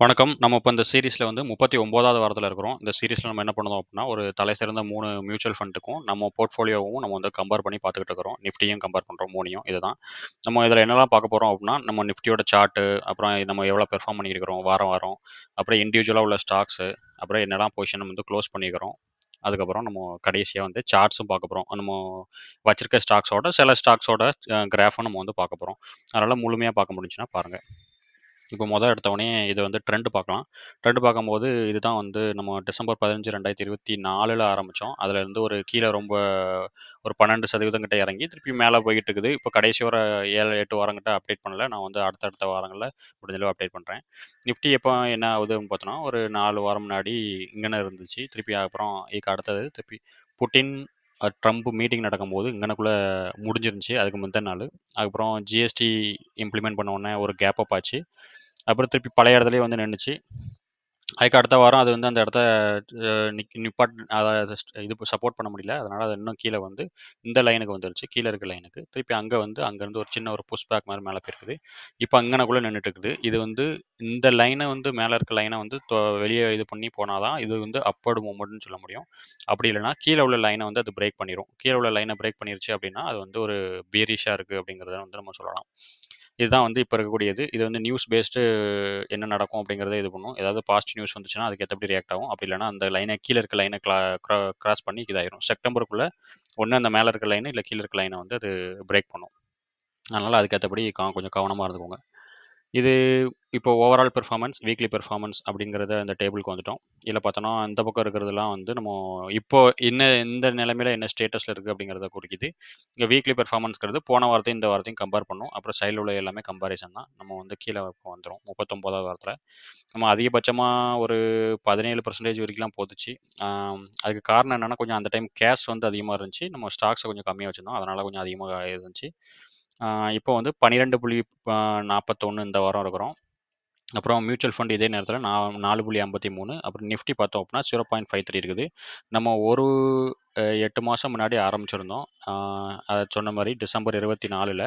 வணக்கம். நம்ம இப்போ இந்த சீரிஸில் வந்து முப்பத்தி ஒம்போதாவது வாரத்தில் இருக்கிறோம். இந்த சீரிஸில் நம்ம என்ன பண்ணணும் அப்படின்னா ஒரு தலை சிறந்த மூணு மியூச்சுவல் ஃபண்டுக்கும், நம்ம போர்ட்ஃபோலியோவும் நம்ம வந்து கம்பேர் பண்ணி பார்த்துக்கிட்டு இருக்கிறோம். நிஃப்டியும் கம்பேர் பண்ணுறோம் மூணையும் இதுதான். நம்ம இதில் என்னெல்லாம் பார்க்க போகிறோம் அப்படின்னா நம்ம நிஃப்டியோட சார்ட்டு, அப்புறம் நம்ம எவ்வளோ பெர்ஃபார்ம் பண்ணியிருக்கிறோம் வாரம், வாரம். அப்புறம் இண்டிவிஜுவலாக உள்ள ஸ்டாக்ஸு, அப்புறம் என்னெல்லாம் பொசிஷன் நம்ம வந்து க்ளோஸ் பண்ணிக்கிறோம் அதுக்கப்புறம் நம்ம கடைசியாக வந்து சார்ட்ஸும் பார்க்க போகிறோம் நம்ம வச்சிருக்க ஸ்டாக்ஸோட சில ஸ்டாக்ஸோட கிராஃபும் நம்ம வந்து பார்க்க போகிறோம் அதனால் முழுமையாக பார்க்க முடிஞ்சுன்னா பாருங்கள் இப்போ மொதல் எடுத்தோனே இது வந்து ட்ரெண்ட் பார்க்கலாம். ட்ரெண்ட் பார்க்கும்போது இதுதான் வந்து நம்ம டிசம்பர் 15, 2024ல ஆரம்பிச்சோம். அதுலேருந்து ஒரு கீழ ரொம்ப ஒரு 12% கிட்ட இறங்கி, திருப்பி மேல போய்க்கிட்டு இருக்குது. இப்போ கடைசி ஒரு 7, 8 வாரங்கிட்ட அப்டேட் பண்ணல. நான் வந்து அடுத்தடுத்த வாரங்கள்ல முடிஞ்ச அளவு அப்டேட் பண்றேன். நிஃப்டி எப்போ என்ன ஆகுதுன்னு பார்த்தோன்னா, ஒரு 4 வாரம் முன்னாடி இங்கன இருந்துச்சு. திருப்பி அப்புறம் இதுக்கு அடுத்தது திருப்பி புட்டின், அ ட்ரம்ப் மீட்டிங் நடக்கும்போது இங்கனக்குள்ள முடிஞ்சிருந்துச்சு. அதுக்கு முந்தின நாளு. அதுக்கப்புறம் ஜிஎஸ்டி இம்ப்ளிமெண்ட் பண்ண உடனே ஒரு கேப் அப் ஆச்சு. அப்புறம் திருப்பி பழைய இடத்துலயே வந்து நின்னுச்சு. அதுக்கு அடுத்த வாரம் அது வந்து அந்த இடத்த நிக் நிப்பாட் அதை இது சப்போர்ட் பண்ண முடியல. அதனால் அது இன்னும் கீழே வந்து இந்த லைனுக்கு வந்துருச்சு. கீழே இருக்க லைனுக்கு. திருப்பி அங்கே வந்து அங்கேருந்து ஒரு சின்ன ஒரு புஷ் பேக் மாதிரி மேலே போயிருக்குது. இப்போ அங்கனக்குள்ளே நின்றுட்டு இருக்குது. இது வந்து இந்த லைனை வந்து மேலே இருக்க லைனை வந்து தொ இது பண்ணி போனால் தான் இது வந்து அப்வர்ட் மூமெண்ட்னு சொல்ல முடியும். அப்படி இல்லைனா கீழே உள்ள லைனை வந்து அது பிரேக் பண்ணிடும் கீழே உள்ள லைனை பிரேக் பண்ணிருச்சு அப்படின்னா அது வந்து ஒரு பீரிஷாக இருக்குது அப்படிங்கிறத வந்து நம்ம சொல்லலாம். இதுதான் வந்து இப்போ இருக்கக்கூடியது. இது வந்து நியூஸ் பேஸ்டு என்ன நடக்கும் அப்படிங்கிறத இது பண்ணும். ஏதாவது பாசிட்டிவ் நியூஸ் வந்துச்சுன்னா, அதுக்கு ஏத்தபடி ரியாக்ட் ஆகும். அப்படி இல்லைனா அந்த லைனை கீழ இருக்க லைனை கிளா க்ரா கிராஸ் பண்ணி இதாயிரும். செப்டம்பருக்குள்ளே ஒன்று அந்த மேலே இருக்க லைனு இல்லை கீழ இருக்க லைனை வந்து அது பிரேக் பண்ணும். அதனால் அதுக்கேற்றபடி கா கொஞ்சம் கவனமாக இருந்துக்கோங்க. இது இப்போ ஓவரால் பெர்ஃபார்மன்ஸ், வீக்லி பெர்ஃபார்மன்ஸ் அப்படிங்கிறத இந்த டேபிளுக்கு வந்துட்டோம். இதுல பார்த்தோம்னா, இந்த பக்கம் இருக்கிறதெல்லாம் வந்து நம்ம இப்போ என்ன இந்த நிலைமையில என்ன ஸ்டேட்டஸ்ல இருக்கு அப்படிங்கிறத குறிக்குது. இங்க வீக்லி பெர்ஃபார்மன்ஸ்ங்கிறது போன வாரத்தையும், இந்த வாரத்தையும் கம்பேர் பண்ணும். அப்புறம் சைடுல உள்ள எல்லாமே கம்பேரிசன் தான். நம்ம வந்து கீழ இப்போ வந்துரும். 39வது வாரத்துல. நம்ம அதிகபட்சமா ஒரு 17% வரைக்கும்லாம் போத்துச்சு. ஆ அதுக்கு காரணம் என்னன்னா, கொஞ்சம் அந்த டைம் கேஷ் வந்து அதிகமா இருந்துச்சு. நம்ம ஸ்டாக்ஸ கொஞ்சம் கம்மியா வச்சிருந்தோம். அதனால கொஞ்சம் அதிகமா இருந்துச்சு. இப்போ வந்து 12.41 இந்த வாரம் இருக்கிறோம். அப்புறம் மியூச்சுவல் ஃபண்ட் இதே நேரத்தில நா 4.53 அப்புறம் நிஃப்டி பார்த்தோம் அப்படின்னா 0.53 இருக்குது. நம்ம ஒரு எட்டு மாதம் முன்னாடி ஆரம்பிச்சிருந்தோம். அதை சொன்ன மாதிரி டிசம்பர் இருபத்தி நாலில்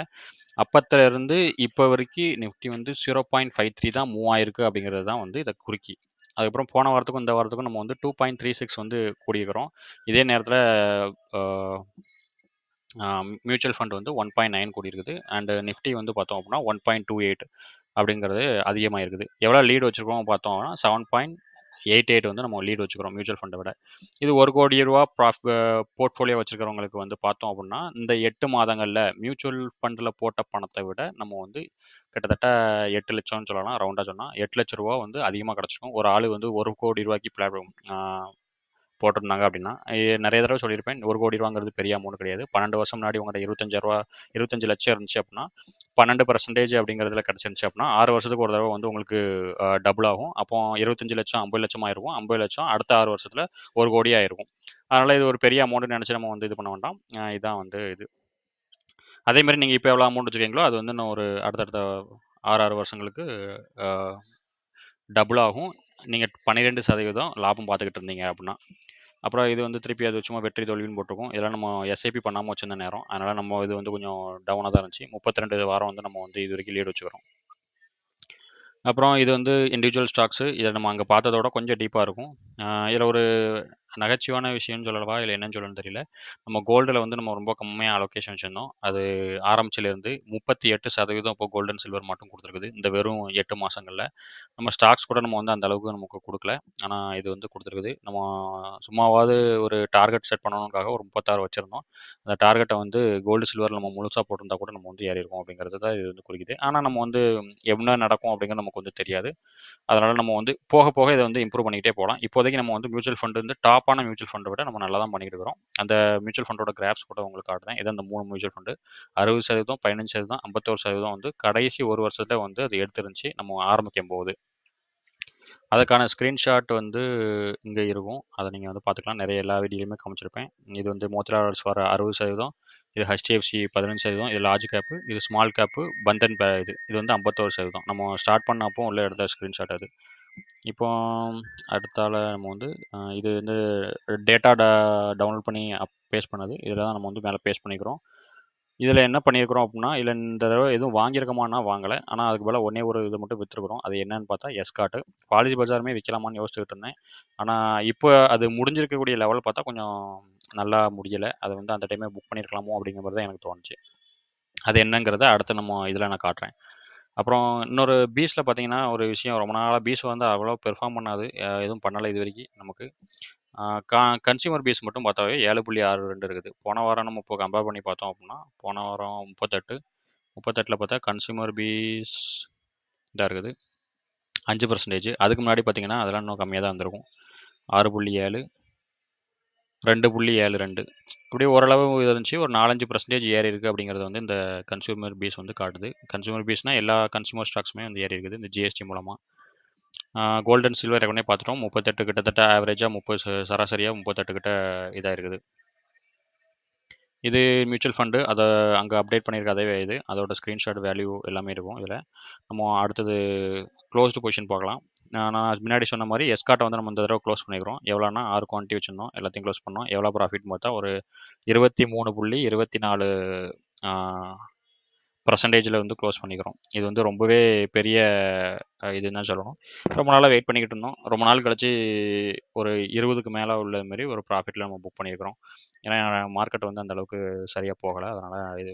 அப்பத்துலேருந்து இப்போ வரைக்கும் நிஃப்டி வந்து 0.53 தான் மூவ் ஆயிருக்கு அப்படிங்கிறது தான் வந்து இதை குறுக்கி அதுக்கப்புறம் போன வாரத்துக்கும், இந்த வாரத்துக்கும் நம்ம வந்து 2.36 வந்து கூடியிருக்கிறோம். இதே நேரத்தில் மியூச்சுவல் ஃபண்ட் வந்து 1.9 கூடியிருக்குது. அண்ட் நிஃப்டி வந்து பார்த்தோம் அப்படின்னா 1.28 அப்படிங்கிறது அதிகமாக இருக்குது. எவ்வளோ லீடு வச்சுருக்கோம் பார்த்தோம்னா 7.88 வந்து நம்ம லீட் வச்சுக்கிறோம் மியூச்சுவல் ஃபண்டை விட. இது ஒரு கோடி ரூபா ப்ராஃப் போர்ட்ஃபோலியோ வச்சுருக்கிறவங்களுக்கு வந்து பார்த்தோம் அப்படின்னா, இந்த எட்டு மாதங்களில் மியூச்சுவல் ஃபண்டில் போட்ட பணத்தை விட நம்ம வந்து கிட்டத்தட்ட 8,00,000ன்னு சொல்லலாம். ரவுண்டாக சொன்னால் எட்டு லட்ச ரூபா வந்து அதிகமாக கிடச்சிருக்கும் ஒரு ஆள் வந்து ரூ. 1,00,00,000க்கு பிளாட்ஃபார்ம் ஆ போட்டிருந்தாங்க அப்படின்னா, நிறைய தடவை சொல்லியிருப்பேன் ஒரு கோடி ரூபாங்கிறது பெரிய அமௌண்ட் கிடையாது. 12 வருஷம் முன்னாடி உங்கள்கிட்ட ரூ. 25,000 25,00,000 இருந்துச்சு அப்படின்னா, 12% அப்படிங்கிறதுல கிடச்சிருந்துச்சு அப்படின்னா, ஆறு வருஷத்துக்கு ஒரு தடவை வந்து உங்களுக்கு டபுள் ஆகும். அப்போ 25,00,000 50,00,000 ஆயிருக்கும். 50,00,000 அடுத்த 6 வருஷத்துல 1,00,00,000 ஆயிருக்கும். அதனால் இது ஒரு பெரிய அமௌண்ட்ன்னு நினச்சி நம்ம வந்து இது பண்ண வேண்டாம். இதுதான் வந்து இது. அதே நீங்கள் இப்போ எவ்வளோ அமௌண்ட் வச்சுருக்கீங்களோ அது வந்து இன்னும் ஒரு அடுத்தடுத்த 6, 6 வருஷங்களுக்கு டபுள் ஆகும். நீங்க 12% லாபம் பார்த்துக்கிட்டு இருந்தீங்க அப்படின்னா. அப்புறம் இது வந்து திருப்பி அது சும்மா வெற்றி தோல்வின்னு போட்டிருக்கும். இதெல்லாம் நம்ம எஸ்ஐபி பண்ணாம வச்சிருந்த நேரம். அதனால நம்ம இது வந்து கொஞ்சம் டவுனா தான் இருந்துச்சு. 32 வாரம் வந்து நம்ம வந்து இதுவரைக்கும் லீட் வச்சுக்கிறோம். அப்புறம் இது வந்து இண்டிவிஜுவல் ஸ்டாக்ஸு. இத நம்ம அங்க பார்த்ததோட கொஞ்சம் டீப்பா இருக்கும். அ இதுல ஒரு நகைச்சுவையான விஷயம்னு சொல்லவா? இல்ல என்னன்னு சொல்லணும்னு தெரியல. நம்ம கோல்டுல வந்து நம்ம ரொம்ப கம்மியா அலோகேஷன் வச்சிருந்தோம். அது ஆரம்பிச்சதுலேருந்து 38% இப்போ கோல்டு அண்ட் சில்வர் மட்டும் குடுத்துருக்குது. இந்த வெறும் 8 மாசங்கள்ல. நம்ம ஸ்டாக்ஸ் கூட நம்ம வந்து அந்த அளவுக்கு நமக்கு குடுக்கல. ஆனா இது வந்து குடுத்துருக்குது. நம்ம சும்மாவாவது ஒரு டார்கெட் செட் பண்ணணும்க்காக ஒரு 36 வச்சிருந்தோம். அந்த டார்கெட்ட வந்து கோல்டு, சில்வர்ல நம்ம முழுசா போட்டிருந்தா கூட நம்ம வந்து ஏறியிருக்கோம் அப்படிங்கிறது தான் இது வந்து குறிக்குது. ஆனா நம்ம வந்து என்ன நடக்கும் அப்படிங்கிறது நமக்கு வந்து தெரியாது. அதனால நம்ம வந்து போக போக இத வந்து இம்ப்ரூவ் பண்ணிக்கிட்டே போலாம். இப்போதைக்கு நம்ம வந்து மியூச்சுவல் ஃபண்ட் வந்து டாப்பான மியூச்சுவல் ஃபண்டை விட நம்ம நல்லா தான் பண்ணிட்டு இருக்கிறோம். அந்த மியூச்சுவல் ஃபண்டோட கிராஃப்ஸ் கூட உங்களுக்கு காட்டுறேன். இது அந்த மூணு மியூச்சுவல் ஃபண்டு. 60%, 15%, 51% வந்து கடைசி ஒரு வருஷத்தில் வந்து அது எடுத்துருந்துச்சு நம்ம ஆரம்பிக்கும்போது. அதுக்கான ஸ்க்ரீன்ஷாட் வந்து இங்கே இருக்கும். அதை நீங்கள் வந்து பார்த்துக்கலாம். நிறைய எல்லா வீடியோலையுமே காமிச்சிருப்பேன். இது வந்து மோத்திலால் வர அறுபது சதவீதம் இது ஹெச்டிஎஃப்சி பதினஞ்சு சதவீதம் இது லார்ஜ் கேப்பு, இது ஸ்மால் கேப்பு, பந்தன் பே இது. இது வந்து 51%. நம்ம ஸ்டார்ட் பண்ணப்போ உள்ள எடுத்த ஸ்க்ரீன்ஷாட் அது. இப்போ அடுத்தால நம்ம வந்து இது வந்து டேட்டா ட டவுன்லோட் பண்ணி அப் பேஸ்ட் பண்ணது. இதில் தான் நம்ம வந்து மேலே பேஸ்ட் பண்ணிக்கிறோம். இதில் என்ன பண்ணியிருக்கிறோம் அப்படின்னா இதில் இந்த தடவை எதுவும் வாங்கியிருக்கோமானா வாங்கலை. ஆனால் அதுக்கு பதிலாக ஒன்றே ஒரு இது மட்டும் விற்றுருக்குறோம் அது என்னன்னு பார்த்தா எஸ்காட்டு பாலிசி பஜாருமே விற்கலாமான்னு யோசிச்சுக்கிட்டு இருந்தேன். ஆனால் இப்போ அது முடிஞ்சிருக்கக்கூடிய லெவல் பார்த்தா கொஞ்சம் நல்லா முடியலை. அது வந்து அந்த டைமே புக் பண்ணியிருக்கலாமோ அப்படிங்கிற மாதிரி தான் எனக்கு தோணுச்சு. அது என்னங்கிறத அடுத்து நம்ம இதில் நான் காட்டுறேன். அப்புறம் இன்னொரு பீஸில் பார்த்தீங்கன்னா ஒரு விஷயம் ரொம்ப நாளாக பீஸ் வந்து அவ்வளோ பெர்ஃபார்ம் பண்ணாது. அஹ் எதுவும் பண்ணலை இது வரைக்கும் நமக்கு. கன்சியூமர் பீஸ் மட்டும் பார்த்தாவே ஏழு புள்ளி ஆறு ரெண்டு இருக்குது. போன வாரம் நம்ம இப்போ கம்பேர் பண்ணி பார்த்தோம் அப்படின்னா போன வாரம் முப்பத்தெட்டு முப்பத்தெட்டில் பார்த்தா கன்சியூமர் பீஸ் இதாக இருக்குது. அஞ்சு பர்சன்டேஜ் அதுக்கு முன்னாடி பார்த்தீங்கன்னா அதெல்லாம் இன்னும் கம்மியாக தான் இருந்திருக்கும். ஆறு புள்ளி ஏழு ரெண்டு புள்ளி ஏழு ரெண்டு. இப்படியே ஓரளவு இது இருந்துச்சு. ஒரு நாலஞ்சு பர்சன்டேஜ் ஏறி இருக்குது அப்படிங்கிறது வந்து இந்த கன்சூமர் பீஸ் வந்து காட்டுது. கன்சூமர் பீஸ்னால் எல்லா கன்சூமர் ஸ்டாக்ஸுமே வந்து ஏறி இருக்குது. இந்த ஜிஎஸ்டி மூலமாக கோல்டன் சில்வர் ஏற்கனவே பார்த்துட்டோம். முப்பத்தெட்டு கிட்டத்தட்ட ஆவரேஜாக முப்பது ச- சராசரியாக முப்பத்தெட்டு கிட்ட இதாக இருக்குது. இது மியூச்சுவல் ஃபண்டு அதை அங்கே அப்டேட் பண்ணியிருக்க அதே இது. அதோட ஸ்க்ரீன்ஷாட் வேல்யூ எல்லாமே இருக்கும் இதில். நம்ம அடுத்தது க்ளோஸ்டு பொசிஷன் பார்க்கலாம். நான் முன்னாடி சொன்ன மாதிரி எஸ்காட்டை வந்து நம்ம இந்த தடவை க்ளோஸ் பண்ணிக்கிறோம். எவ்வளோனா ஆறு குவான்டிட்டி வச்சுருந்தோம். எல்லாத்தையும் க்ளோஸ் பண்ணோம். எவ்வளோ ப்ராஃபிட் பார்த்தா ஒரு இருபத்தி மூணு புள்ளி இருபத்தி நாலு பர்சன்டேஜில் வந்து க்ளோஸ் பண்ணிக்கிறோம். இது வந்து ரொம்பவே பெரிய இதுன்னு தான் சொல்லணும். ரொம்ப நாளாக வெயிட் பண்ணிக்கிட்டு இருந்தோம். ரொம்ப நாள் கழிச்சு ஒரு இருபதுக்கு மேலே உள்ள மாதிரி ஒரு ப்ராஃபிட்டில் நம்ம புக் பண்ணியிருக்கிறோம். ஏன்னா மார்க்கெட் வந்து அந்தளவுக்கு சரியாக போகலை. அதனால் இது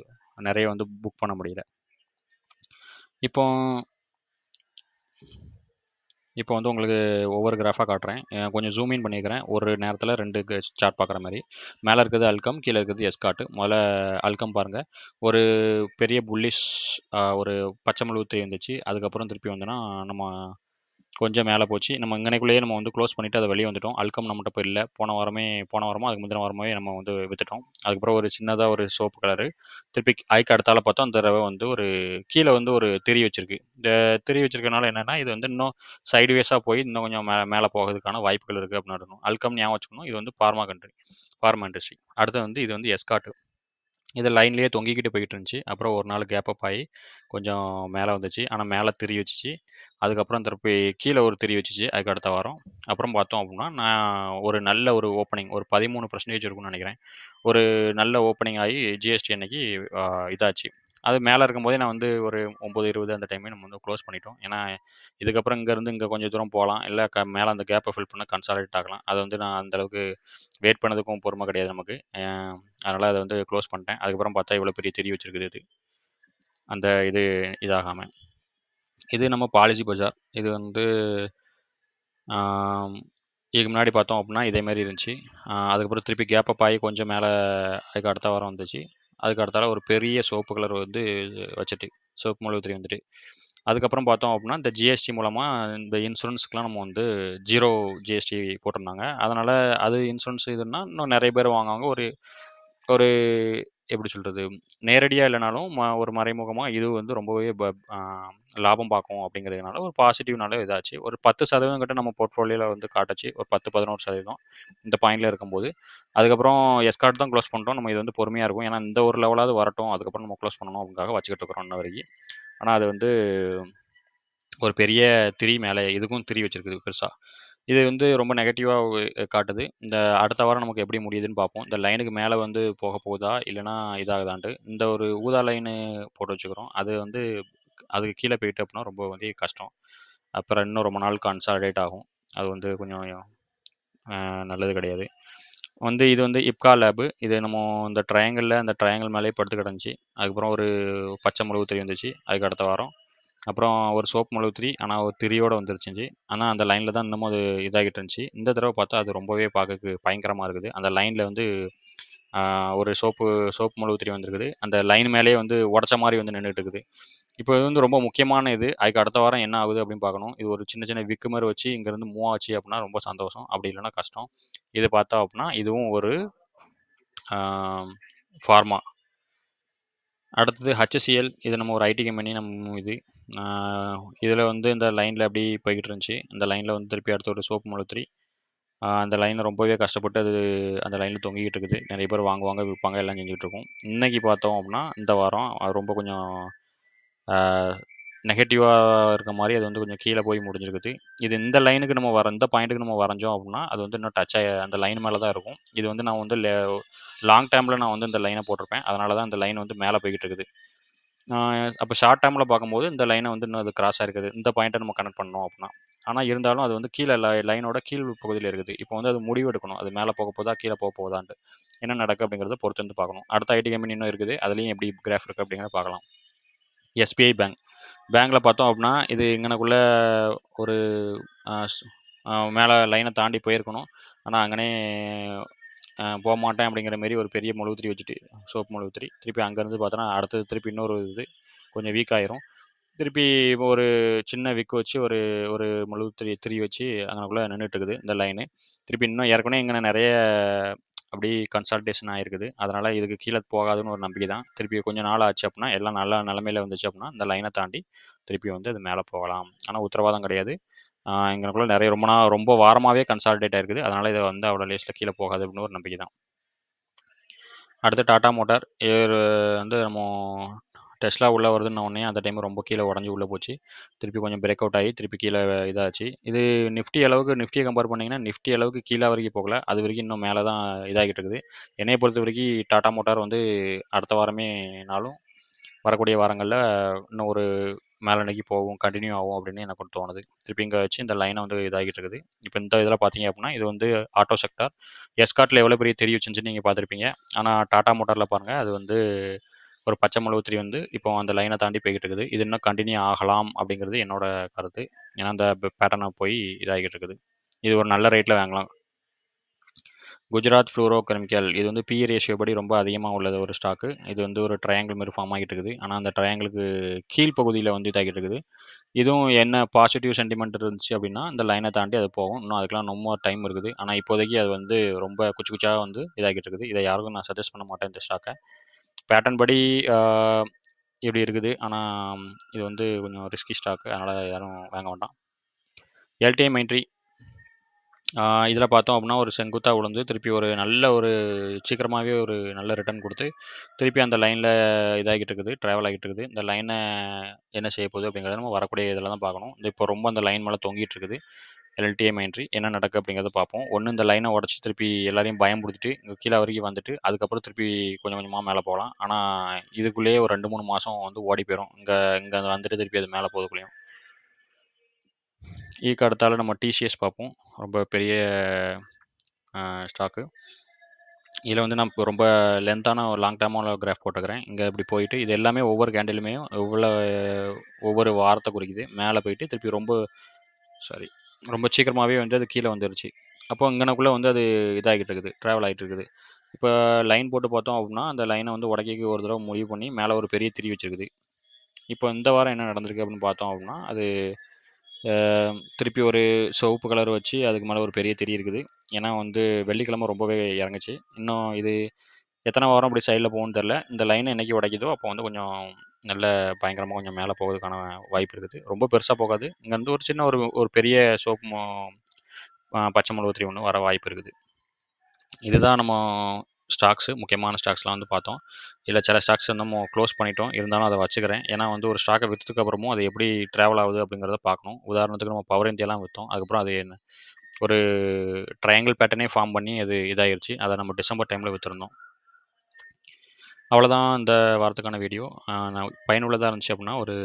நிறைய வந்து புக் பண்ண முடியல. இப்போ இப்போ வந்து உங்களுக்கு ஒவ்வொரு கிராஃபாக காட்டுறேன். கொஞ்சம் ஜூம் இன் பண்ணிக்கிறேன். ஒரு நேரத்தில் ரெண்டு சார்ட் பார்க்குற மாதிரி. மேலே இருக்கிறது அல்கம் கீழே இருக்கிறது எஸ்காட்டு முதல்ல அல்கம் பாருங்கள் ஒரு பெரிய புல்லிஷ் ஒரு பச்சை முழுவத்திரி வந்துச்சு. அதுக்கப்புறம் திருப்பி வந்தோன்னா நம்ம கொஞ்சம் மேலே போச்சு. நம்ம இங்கனைக்குள்ளேயே நம்ம வந்து க்ளோஸ் பண்ணிவிட்டு அதை வெளியே வந்துட்டோம். அல்கம் நம்மகிட்ட இப்போ இல்லை. போன வாரமே போன வாரமோ அதுக்கு முந்தின வாரமே நம்ம வந்து விற்றுட்டோம் அதுக்கப்புறம் ஒரு சின்னதாக ஒரு சோப்பு கலரு திருப்பி ஐக்கு அடுத்தால பார்த்தோம் அந்த தடவை வந்து ஒரு கீழே வந்து ஒரு திரி வச்சிருக்கு. இந்த திரி வச்சிருக்கனால என்னென்னா இது வந்து இன்னும் சைடுவேஸாக போய் இன்னும் கொஞ்சம் மே மேலே போகிறதுக்கான வாய்ப்புகள் இருக்குது அப்படின்னு அல்கம் ஞாபகம் வச்சுக்கணும். இது வந்து ஃபார்மா கண்ட்ரி ஃபார்மா இண்டஸ்ட்ரி அடுத்து வந்து இது வந்து எஸ்காட்டு இது லைன்லேயே தொங்கிக்கிட்டு போயிட்டு இருந்துச்சு அப்புறம் ஒரு நாள் கேப் அப் ஆகி கொஞ்சம் மேலே வந்துச்சு. ஆனால் மேலே திரி வச்சுச்சு. அதுக்கப்புறம் திருப்பி கீழே ஒரு திரி வச்சுச்சு. அதுக்கு அடுத்த வாரம். அப்புறம் பார்த்தோம் அப்படின்னா நான் ஒரு நல்ல ஒரு ஓப்பனிங் ஒரு பதிமூணு பர்சன்டேஜ் இருக்கும்னு நினைக்கிறேன். ஒரு நல்ல ஓப்பனிங் ஆகி ஜிஎஸ்டி அன்னைக்கு இதாச்சு. அது மேலே இருக்கும்போதே நான் வந்து ஒரு ஒம்பது இருபது அந்த டைமே நம்ம வந்து க்ளோஸ் பண்ணிட்டோம். ஏன்னா இதுக்கப்புறம் இங்கேருந்து இங்கே கொஞ்சம் தூரம் போகலாம். இல்லை க மேலே அந்த கேப்பை ஃபில் பண்ண கன்சாலிடேட் ஆகலாம். அது வந்து நான் அந்த அளவுக்கு வெயிட் பண்ணதுக்கும் பொறுமை கிடையாது நமக்கு. அதனால் அதை வந்து க்ளோஸ் பண்ணிட்டேன். அதுக்கப்புறம் பார்த்தா இவ்வளோ பெரிய தெரிய வச்சிருக்குது இது. அந்த இது இதாகாமல் இது நம்ம பாலிசி பஜார் இது வந்து இதுக்கு முன்னாடி பார்த்தோம் அப்படின்னா இதே மாதிரி இருந்துச்சு. அதுக்கப்புறம் திருப்பி கேப்பப் ஆகி கொஞ்சம் மேலே அதுக்கு அடுத்த வாரம் வந்துச்சு. அதுக்கு அடுத்தால ஒரு பெரிய சோப்பு கலர் வந்து வச்சுட்டு சோப்பு முழுவத்திரி வந்துட்டு. அதுக்கப்புறம் பார்த்தோம் அப்படின்னா இந்த ஜிஎஸ்டி மூலமாக இந்த இன்சூரன்ஸுக்கெலாம் நம்ம வந்து ஜீரோ ஜிஎஸ்டி போட்டிருந்தாங்க. அதனால் அது இன்சூரன்ஸ் இதுன்னா இன்னும் நிறைய பேர் வாங்குவாங்க. ஒரு ஒரு எப்படி சொல்கிறது நேரடியாக இல்லைனாலும் ம ஒரு மறைமுகமாக இது வந்து ரொம்பவே ப லாபம் பார்க்கும் அப்படிங்கிறதுனால ஒரு பாசிட்டிவ்னால இதாச்சு. ஒரு பத்து சதவீதம் கிட்ட நம்ம போர்ட்ஃபோலியோவில் வந்து காட்டுச்சு. ஒரு பத்து பதினோரு சதவீதம் இந்த பாயிண்டில் இருக்கும்போது. அதுக்கப்புறம் எஸ்கார்ட் தான் க்ளோஸ் பண்ணிட்டோம் நம்ம இது வந்து பொறுமையாக இருக்கும். ஏன்னா இந்த ஒரு லெவலாவது வரட்டும். அதுக்கப்புறம் நம்ம க்ளோஸ் பண்ணணும் அப்படிக்காக வச்சுக்கிட்டு இருக்கிறோம் இன்ன வரைக்கும். ஆனால் அது வந்து ஒரு பெரிய திரி மேலே இதுக்கும் திரி வச்சிருக்குது பெருசாக இது வந்து ரொம்ப நெகட்டிவாக காட்டுது. இந்த அடுத்த வாரம் நமக்கு எப்படி முடியுதுன்னு பார்ப்போம். இந்த லைனுக்கு மேலே வந்து போக போகுதா இல்லைனா இதாகுதான்ட்டு. இந்த ஒரு ஊதா லைனு போட்டு வச்சுக்கிறோம். அது வந்து அதுக்கு கீழே போயிட்டு அப்படின்னா ரொம்ப வந்து கஷ்டம். அப்புறம் இன்னும் ரொம்ப நாள் கன்சாலிடேட் ஆகும். அது வந்து கொஞ்சம் நல்லது கிடையாது. வந்து இது வந்து இப்கா லேபு இது நம்ம இந்த ட்ரையாங்கிளில் அந்த ட்ரையாங்கிள் மேலேயே படுத்து கிடந்துச்சு. அதுக்கப்புறம் ஒரு பச்சை மிளகு திரி வந்துச்சு. அதுக்கு அடுத்த வாரம் அப்புறம் ஒரு சோப் மிளகு ஆனால் ஒரு திரியோடு வந்துருச்சுச்சு. ஆனால் அந்த லைனில் தான் இன்னமும் அது இதாகிட்டு இருந்துச்சு. இந்த தடவை பார்த்தா அது ரொம்பவே பார்க்கறக்கு பயங்கரமாக இருக்குது. அந்த லைனில் வந்து ஒரு சோப்பு சோப்பு மிளகு வந்திருக்குது. அந்த லைன் மேலேயே வந்து உடச்ச மாதிரி வந்து நின்றுட்டு இருக்குது. இப்போ இது வந்து ரொம்ப முக்கியமான இது. அதுக்கு அடுத்த வாரம் என்ன ஆகுது அப்படின்னு பார்க்கணும். இது ஒரு சின்ன சின்ன விக்கு மாதிரி வச்சு இங்கேருந்து மூவ் ஆச்சு அப்படின்னா ரொம்ப சந்தோஷம். அப்படி இல்லைன்னா கஷ்டம். இது பார்த்தா அப்படின்னா இதுவும் ஒரு ஃபார்மா அடுத்தது ஹச்எஸ்சிஎல் இது நம்ம ஒரு ஐடி கம்பெனி நம்ம இது. இதில் வந்து இந்த லைனில் அப்படி போய்கிட்டு இருந்துச்சு அந்த லைனில் வந்து திருப்பி அடுத்த ஒரு சோப்பு முழுத்திரி அந்த லைனில் ரொம்பவே கஷ்டப்பட்டு அது அந்த லைனில் தொங்கிக்கிட்டு இருக்குது நிறைய பேர் வாங்குவாங்க விற்பாங்க எல்லாம் செஞ்சுட்டு இருக்கோம் இன்றைக்கி பார்த்தோம் அப்படின்னா இந்த வாரம் ரொம்ப கொஞ்சம் நெகட்டிவாக இருக்க மாதிரி அது வந்து கொஞ்சம் கீழே போய் முடிஞ்சிருக்குது. இது இந்த லைனுக்கு நம்ம வர இந்த பாயிண்ட்டுக்கு நம்ம வரைஞ்சோம் அப்படின்னா அது வந்து இன்னும் டச் ஆகி அந்த லைன் மேலே தான் இருக்கும். இது வந்து நான் வந்து லாங் டைமில் நான் வந்து இந்த லைனை போட்டிருப்பேன். அதனால தான் அந்த லைன் வந்து மேலே போய்கிட்டு இருக்குது அப்போ ஷார்ட் டைமில் பார்க்கும்போது இந்த லைனை வந்து இன்னும் அது கிராஸாக இருக்குது இந்த பாயிண்ட்டை நம்ம கனெக்ட் பண்ணோம் அப்படின்னா. ஆனால் இருந்தாலும் அது வந்து கீழே லை லைனோட கீழ் பகுதியில் இருக்குது. இப்போ வந்து அது முடிவு எடுக்கணும். அது மேலே போக போதா கீழே போக போதான்ட்டு. என்ன நடக்கு அப்படிங்கிறத பொறுத்து வந்து பார்க்கணும். அடுத்த ஐடி கம்பெனி இன்னும் இருக்குது. அதுலேயும் எப்படி கிராஃப் இருக்குது அப்படிங்கிறத பார்க்கலாம். எஸ்பிஐ பேங்க் பேங்க்கில் பார்த்தோம் அப்படின்னா இது இங்கனக்குள்ளே ஒரு மேலே லைனை தாண்டி போயிருக்கணும். ஆனால் அங்கனே போக மாட்டேன் அப்படிங்கிற மாரி ஒரு பெரிய முழுத்திரி வச்சுட்டு சோப்பு முழுத்திரி திருப்பி அங்கேருந்து பார்த்தோன்னா அடுத்தது திருப்பி இன்னொரு இது கொஞ்சம் வீக் ஆயிரும். திருப்பி ஒரு சின்ன விக்கு வச்சு ஒரு ஒரு முழுத்திரி திரி வச்சு அங்கனக்குள்ளே நின்றுட்டு இருக்குது இந்த லைனு திருப்பி இன்னும் ஏற்கனவே இங்கே நிறைய அப்படி கன்சல்டேஷன் ஆகிருக்குது அதனால் இதுக்கு கீழே போகாதுன்னு ஒரு நம்பிக்கை தான். திருப்பி கொஞ்சம் நாள் ஆச்சு அப்படின்னா எல்லாம் நல்ல நிலமையில வந்துச்சு அப்படின்னா இந்த லைனை தாண்டி திருப்பி வந்து அது மேலே போகலாம். ஆனால் உத்தரவாதம் கிடையாது. எங்களுக்குள்ள நிறைய ரொம்ப நாள் ரொம்ப வாரமாகவே கன்சால்டேட் ஆயிருக்குது அதனால் இதை வந்து அவ்வளோ லேஸ்ட்டில் கீழே போகாது அப்படின்னு ஒரு நம்பிக்கை தான். அடுத்து டாட்டா மோட்டார். இவர் வந்து நம்ம டெஸ்லா உள்ளே வருதுன்னு உடனே அந்த டைம் ரொம்ப கீழே உடஞ்சி உள்ளே போச்சு. திருப்பி கொஞ்சம் பிரேக் அவுட் ஆகி திருப்பி கீழே இதாச்சு. இது நிஃப்டி அளவுக்கு நிஃப்டியை கம்பேர் பண்ணிங்கன்னா நிஃப்டி அளவுக்கு கீழே வரைக்கும் போகல. அது வரைக்கும் இன்னும் மேலே தான் இதாகிட்டு இருக்குது. என்னையை பொறுத்த வரைக்கும் டாட்டா மோட்டார் வந்து அடுத்த வாரமே நாளும் வரக்கூடிய வாரங்களில் இன்னும் ஒரு மேலே நோக்கி போகும் கண்டினியூ ஆகும் அப்படின்னு எனக்கு தோணுது. திருப்பி இங்கே வச்சு இந்த லைனை வந்து இதாகிட்டு இருக்குது. இப்போ இந்த இதில் பார்த்தீங்க அப்படின்னா இது வந்து ஆட்டோ செக்டார் எஸ்காட்டில் எவ்வளோ பெரிய தெரிய வச்சுன்னு நீங்கள் பார்த்துருப்பீங்க ஆனால் டாடா மோட்டாரில் பாருங்கள் அது வந்து ஒரு பச்சை மிளகுத்திரி வந்து இப்போ அந்த லைனை தாண்டி போய்கிட்டு இருக்குது. இது இன்னும் கண்டினியூ ஆகலாம் அப்படிங்கிறது என்னோட கருத்து. ஏன்னா அந்த பேட்டர்னை போய் இதாகிட்டு இருக்குது. இது ஒரு நல்ல ரேட்டில் வாங்கலாம். குஜராத் ஃப்ளூரோ கெமிக்கல் இது வந்து பி ரேஷியோ படி ரொம்ப அதிகமாக உள்ளது ஒரு ஸ்டாக்கு இது வந்து ஒரு ட்ரையாங்கிள் மாதிரி ஃபார்ம் ஆகிட்டு இருக்குது. ஆனால் அந்த ட்ரையாங்கிளுக்கு கீழ் பகுதியில் வந்து இதாகிட்டு இருக்குது. இதுவும் என்ன பாசிட்டிவ் சென்டிமெண்ட் இருந்துச்சு அப்படின்னா இந்த லைனை தாண்டி அது போகும். இன்னும் அதுக்கெலாம் ரொம்ப டைம் இருக்குது. ஆனால் இப்போதைக்கு அது வந்து ரொம்ப குச்சி குச்சாக வந்து இதாகிட்டு இருக்குது. இதை யாருக்கும் நான் சஜஸ்ட் பண்ண மாட்டேன் இந்த ஸ்டாக்கை பேட்டர்ன் படி இப்படி இருக்குது? ஆனால் இது வந்து கொஞ்சம் ரிஸ்கி ஸ்டாக்கு அதனால் யாரும் வாங்க வேண்டாம். எல்டிஐ மைண்ட்ரி இதில் பார்த்தோம் அப்படின்னா ஒரு செங்குத்தாக விழுந்து திருப்பி ஒரு நல்ல ஒரு சீக்கிரமாகவே ஒரு நல்ல ரிட்டர்ன் கொடுத்து திருப்பி அந்த லைனில் இதாகிட்டு இருக்குது ட்ராவல் ஆகிட்டு இருக்குது. இந்த லைனை என்ன செய்ய போகுது அப்படிங்கிறத நம்ம வரக்கூடிய இதில் தான் பார்க்கணும். இந்த இப்போ ரொம்ப அந்த லைன் மேலே தொங்கிட்டு இருக்குது. எல்டிஎம் என்ட்ரி என்ன நடக்கு அப்படிங்கிறத பார்ப்போம். ஒன்று இந்த லைனை உடச்சி திருப்பி எல்லாரையும் பயம் கொடுத்துட்டு இங்கே கீழே வரைக்கும் வந்துட்டு அதுக்கப்புறம் திருப்பி கொஞ்சம் கொஞ்சமாக மேலே போகலாம். ஆனால் இதுக்குள்ளேயே ஒரு ரெண்டு மூணு மாதம் வந்து ஓடி போயிடும் இங்கே இங்கே வந்துட்டு திருப்பி அது மேலே போகுதுக்குள்ளேயும். இதுக்கு அடுத்தால நம்ம டிசிஎஸ் பார்ப்போம் ரொம்ப பெரிய ஸ்டாக்கு இதில் வந்து நான் இப்போ ரொம்ப லென்த்தான ஒரு லாங் டேர்மான கிராஃப் போட்டுக்கிறேன். இங்கே இப்படி போயிட்டு இது எல்லாமே ஒவ்வொரு கேண்டிலுமே எவ்வளோ ஒவ்வொரு வாரத்தை குறிக்குது. மேலே போயிட்டு திருப்பி ரொம்ப சாரி ரொம்ப சீக்கிரமாகவே வந்து அது கீழே வந்துருச்சு. அப்போ இங்கனக்குள்ளே வந்து அது இதாகிட்டு இருக்குது ட்ராவல் ஆகிட்டு இருக்குது. இப்போ லைன் போட்டு பார்த்தோம் அப்படின்னா அந்த லைனை வந்து உடக்கைக்கு ஒரு தடவை முடிவு பண்ணி மேலே ஒரு பெரிய திரி வச்சுருக்குது. இப்போ இந்த வாரம் என்ன நடந்திருக்கு அப்படின்னு பார்த்தோம் அப்படின்னா அது திருப்பி ஒரு சிவப்பு கலர் வச்சு அதுக்கு மேலே ஒரு பெரிய திரி இருக்குது. ஏன்னா வந்து வெள்ளிக்கிழமை ரொம்பவே இறங்குச்சு. இன்னும் இது எத்தனை வாரம் அப்படி சைடில் போகணும்னு தெரில இந்த லைனை என்னைக்கு உடைக்குதோ அப்போ வந்து கொஞ்சம் நல்ல பயங்கரமாக கொஞ்சம் மேலே போகிறதுக்கான வாய்ப்பு இருக்குது. ரொம்ப பெருசாக போகாது. இங்கேருந்து ஒரு சின்ன ஒரு ஒரு பெரிய சோப்பு பச்சை மிளகுத்திரி ஒன்று வர வாய்ப்பு இருக்குது. இதுதான் நம்ம ஸ்டாக்ஸு முக்கியமான ஸ்டாக்ஸ்லாம் வந்து பார்த்தோம். இல்லை சில ஸ்டாக்ஸ் நம்ம க்ளோஸ் பண்ணிட்டோம். இருந்தாலும் அதை வச்சுக்கிறேன். ஏன்னா வந்து ஒரு ஸ்டாக்கை விற்றதுக்கு அப்புறமும் அது எப்படி ட்ராவல் ஆகுது அப்படிங்கிறத பார்க்கணும். உதாரணத்துக்கு நம்ம பவர் இந்தியாலாம் விற்றோம் அதுக்கப்புறம் அது என்ன ஒரு ட்ரையாங்கிள் பேட்டர்னே ஃபார்ம் பண்ணி அது இதாகிருச்சு அதை நம்ம டிசம்பர் டைமில் விற்றுருந்தோம் அவ்வளோதான் இந்த வாரத்துக்கான வீடியோ. நான் பயனுள்ளதாக இருந்துச்சு அப்படின்னா ஒரு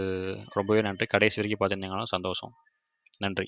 ரொம்பவே நன்றி. கடைசி வரைக்கும் பார்த்துருந்தீங்கன்னா சந்தோஷம். நன்றி.